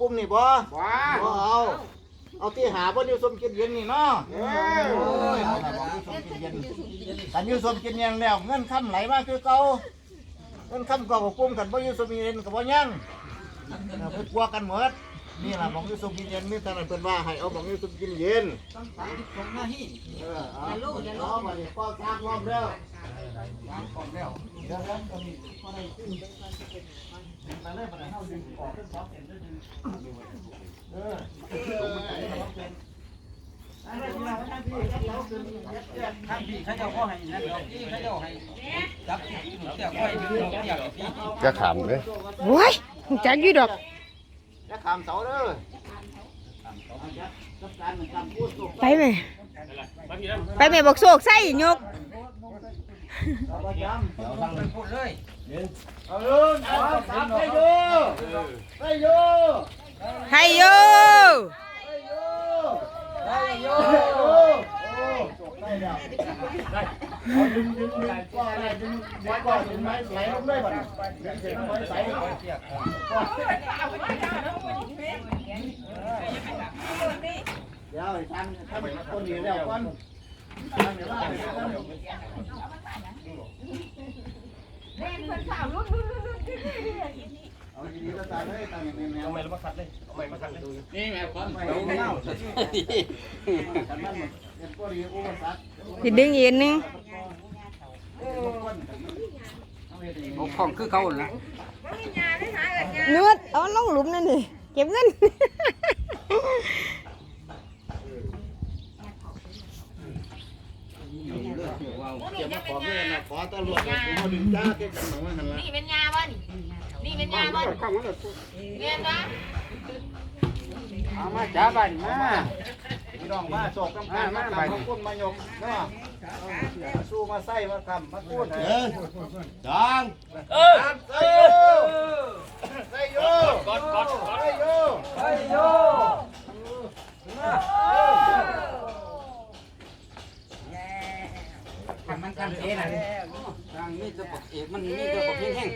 ปุ่มนี่บ่ว้าบ่เอา เอาที่หาบ่อยู่สมกินเย็นนี่เนาะเอโอ้อยเอาล่ะบ่อยู่สมกินเย็นกันอยู่สมกินเย็นแล้วเงินค้ำไหลมาคือเก่าเงินค้ำเก่ากับปุ่มกันบ่อยู่สมกินเย็นก็บ่ยังเอาไปกลัวกันหมดนี่ล่ะบ่อยู่สมกินเย็นมีแต่นั้นเพิ่นว่าให้เอาบ่อยู่สมกินเย็นเออเอาเอามาดิป้อทางพร้อมแล้วเดี๋ยวแล้วก็มีบ่ได้ขึ้นมาเลยบ่ได้เฮาดึงออกเป็นสองเส้นเลย ดึงเออทางพี่เขาเจ้าก็ให้นั่นดอกพี่เขาเจ้าให้จับที่หนูเสียค่อยดึงดอกเสียกับพี่จะขำเลยโอ้ยรู้จักอยู่ดอกจะขามเสาเด้อจัดการมันทำพูดสุกไปไหมไปไหมบอกโศกใส่ยก เราประจเดี๋ยวฟังมันพูดเลยำเอาลุนเอาสามไปดูไปดูให้โยไปดูไปดูโอ้จบได้แล้วได้ดึงดึงดึงก็อะไรดึงดึงก็ดึงไม้ไหลลงเลยบ่ดึงเสร็จไม้ใส่เดี๋ยวทางทางคนนี้แล้วก่อนทางเดี๋ยวว่า เอาดีๆก็ตายเลยตายอย่างแมวม่มาคัดเลยเอาไม่มาคัดเลยนี่แม่ความเอาเน่าคันมันเป็นพวกนี้อุปสรรคสิดึงอีกนึงเอาของคือเขาละนวดเอาลงหลุมนั่นนี่เก็บเงิน เก็บมาขอเงินนะขอตำรวจมาดึงจ้าเก็บกันหนังมันหันละนี่เป็นยาบ่นี่นี่เป็นยาบ่ข้างมันเรียนนะเอามาจ้าบ้านมาพี่น้องมาโศกกำการมาทำมาคุ้นมายมเนาะสู้มาใส่มาทำมาคุ้นเออจังเออยใส่โยกดกดใส่โย เฮ้ยโยทำมั นกันเองนะทางนี้จะปกเอกมันนี่จะปกแห้ง